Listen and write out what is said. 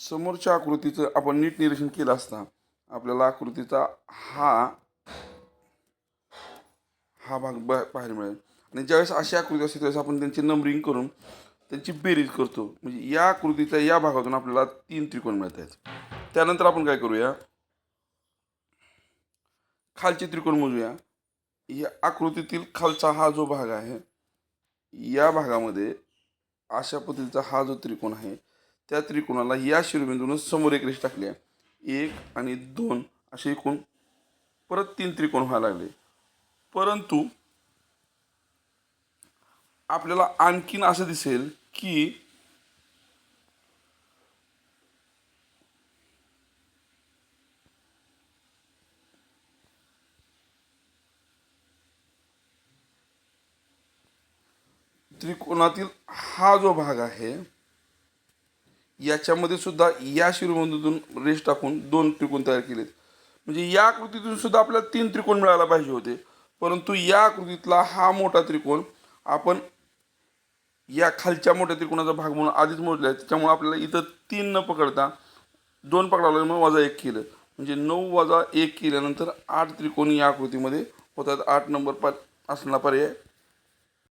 समोरच्या आकृतीचं आपण नीट निरीक्षण केलं असता आपल्याला आकृतीचा हा हा भाग ब पाहायला मिळेल. आणि ज्यावेळेस अशी आकृती असते त्यावेळेस आपण त्यांची नंबरिंग करून त्यांची बेरीज करतो. म्हणजे या आकृतीच्या या भागातून आपल्याला तीन त्रिकोण मिळत आहेत. त्यानंतर आपण काय करूया? खालचे त्रिकोण मोजूया. या आकृतीतील खालचा हा जो भाग आहे या भागामध्ये अशा पद्धतीचा हा जो त्रिकोण आहे त्या त्रिकोणाला या शिरोबिंदून समोर एक रेष टाकली आहे. एक आणि दोन असे एकूण परत तीन त्रिकोण व्हायला लागले. परंतु आपल्याला आणखीन असं दिसेल की त्रिकोणातील हा जो भाग आहे याच्यामध्ये सुद्धा या शिरोबिंदूतून रेष टाकून दोन त्रिकोण तयार केलेत. म्हणजे या आकृतीतून सुद्धा आपल्याला तीन त्रिकोण मिळायला पाहिजे होते. परंतु या आकृतीतला हा मोठा त्रिकोण आपण या खालच्या मोठ्या त्रिकोणाचा भाग म्हणून आधीच मोजला आहे त्याच्यामुळे आपल्याला इथं तीन न पकडता दोन पकडावलं मग वजा एक केलं. म्हणजे नऊ वजा एक केल्यानंतर आठ त्रिकोण या आकृतीमध्ये होतात. आठ नंबर पाच असणारा पर्याय